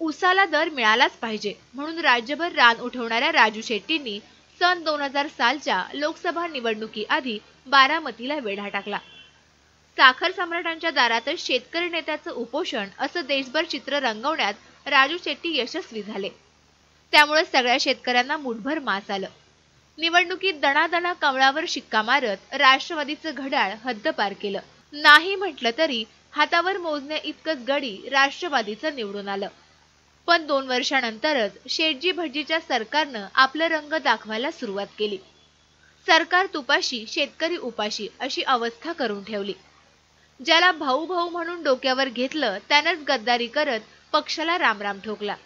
उसाला दर मिळालाच पाहिजे. म्हणून राज्यभर रान उठवणाऱ्या राजू शेट्टींनी सन दोन हजार सालच्या लोकसभा निवडणुकीआधी बारामतीला वेढा टाकला. साखर सम्राटांच्या दारातच शेतकरी नेत्याचं उपोषण असं देशभर चित्र रंगवण्यात राजू शेट्टी यशस्वी झाले. त्यामुळे सगळ्या शेतकऱ्यांना मुठभर मास आलं. निवडणुकीत दणादणा कमळावर शिक्का मारत राष्ट्रवादीचं घड्याळ हद्दपार केलं. नाही म्हटलं तरी हातावर मोजण्या इतकंच गडी राष्ट्रवादीचं निवडून आलं. पण दोन वर्षानंतरच शेटजी भटजीच्या सरकारनं आपलं रंग दाखवायला सुरुवात केली. सरकार तुपाशी शेतकरी उपाशी अशी अवस्था करून ठेवली. ज्याला भाऊ भाऊ म्हणून डोक्यावर घेतलं त्यानंच गद्दारी करत पक्षाला रामराम ठोकला.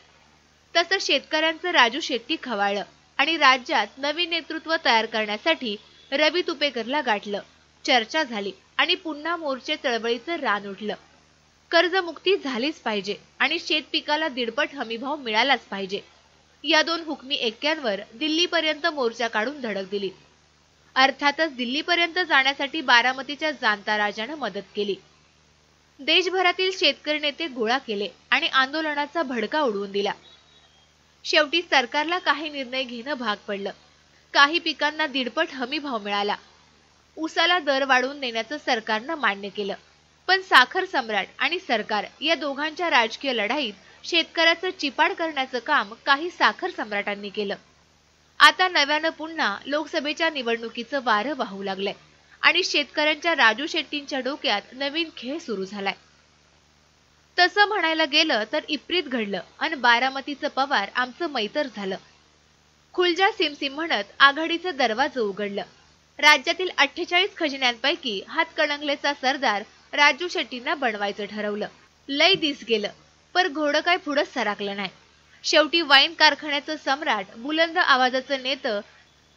तसं शेतकऱ्यांचं राजू शेट्टी खवाळलं आणि राज्यात नवीन नेतृत्व तयार करण्यासाठी रवी तुपेकरला गाठलं. चर्चा झाली आणि पुन्हा मोर्चे चळवळीचं रान उठलं. कर्जमुक्ती झालीच पाहिजे आणि शेत पिकाला दीडपट हमीभाव मिळालाच पाहिजे. या दोन हुकमी एक्क्यांवर दिल्लीपर्यंत मोर्चा काढून धडक दिली. अर्थातच दिल्लीपर्यंत जाण्यासाठी बारामतीच्या जाणता राजानं मदत केली. देशभरातील शेतकरी नेते गोळा केले आणि आंदोलनाचा भडका उडवून दिला. शेवटी सरकारला काही निर्णय घेणं भाग पडलं. काही पिकांना दीडपट हमी भाव मिळाला. उसाला दर वाढवून देण्याचं सरकारनं मान्य केलं. पण साखर सम्राट आणि सरकार या दोघांच्या राजकीय लढाईत शेतकऱ्याचं चिपाड करण्याचं काम काही साखर सम्राटांनी केलं. आता नव्यानं पुन्हा लोकसभेच्या निवडणुकीचं वारं वाहू लागलंय आणि शेतकऱ्यांच्या राजू शेट्टींच्या डोक्यात नवीन खेळ सुरू झालाय. तसं म्हणायला गेलं तर इप्रीत घडलं आणि बारामतीचं पवार आमचं मैतर झालं. खुलजा सिमसिम म्हणत आघाडीचं दरवाजं उघडलं. राज्यातील अठ्ठेचाळीस खजिन्यांपैकी हातकणंगलेचा सरदार राजू शेट्टींना बनवायचं ठरवलं. लय दिस गेलं पर घोडं काय पुढं सरकलं नाही. शेवटी वाईन कारखान्याचं सम्राट बुलंद आवाजाचं नेतं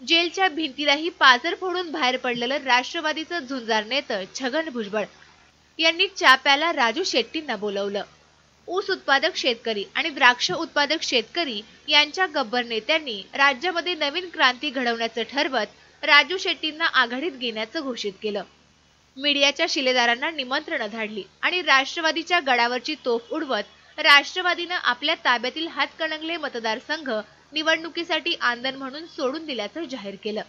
जेलच्या भिंतीलाही पाजर फोडून बाहेर पडलेलं राष्ट्रवादीचं झुंजार नेतं छगन भुजबळ. यांनी चाप्याला राजू शेट्टींना बोलवलं. ऊस उत्पादक शेतकरी आणि द्राक्ष उत्पादक शेतकरी यांच्या गब्बर नेत्यांनी राज्यामध्ये नवीन क्रांती घडवण्याचं ठरवत राजू शेट्टींना आघाडीत घेण्याचं घोषित केलं. मीडियाच्या शिलेदारांना निमंत्रण धाडली आणि राष्ट्रवादीच्या गडावरची तोफ उडवत राष्ट्रवादीनं आपल्या ताब्यातील हातकणंगले मतदारसंघ निवडणुकीसाठी आंदण म्हणून सोडून दिल्याचं जाहीर केलं.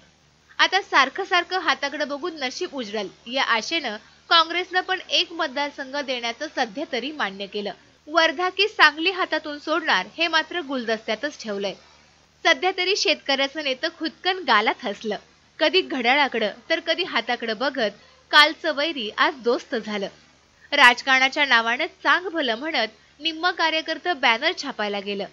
आता सारखं सारखं हाताकडे बघून नशीब उजळल या आशेनं काँग्रेसनं पण एक मतदारसंघ देण्याचं सध्या तरी मान्य केलं. वर्धा की सांगली हातातून सोडणार हे मात्र गुलदस्त्यातच ठेवलंय. सध्या तरी शेतकऱ्याचं नेतं खुदकन गालात हसलं. कधी घड्याळाकडं तर कधी हाताकडं बघत कालचं वैरी आज दोस्त झालं. राजकारणाच्या नावानं चांग भलं म्हणत निम्म कार्यकर्तं बॅनर छापायला गेलं.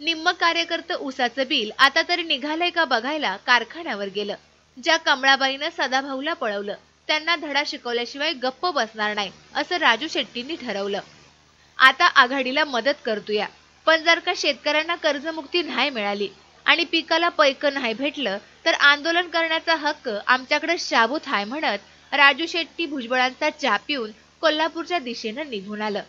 निम्म कार्यकर्तं उसाचं बिल आता तरी निघालंय का बघायला कारखान्यावर गेलं. ज्या कमळाबाईनं सदाभाऊला पळवलं त्यांना धडा शिकवल्याशिवाय गप्प बसणार नाही असं राजू शेट्टींनी ठरवलं. आता आघाडीला मदत करतोया पण जर का शेतकऱ्यांना कर्जमुक्ती नाही मिळाली आणि पिकाला पैक नाही भेटलं तर आंदोलन करण्याचा हक्क आमच्याकडे शाबूत आहे म्हणत राजू शेट्टी भुजबळांचा चहा पिऊन कोल्हापूरच्या दिशेनं निघून आलं.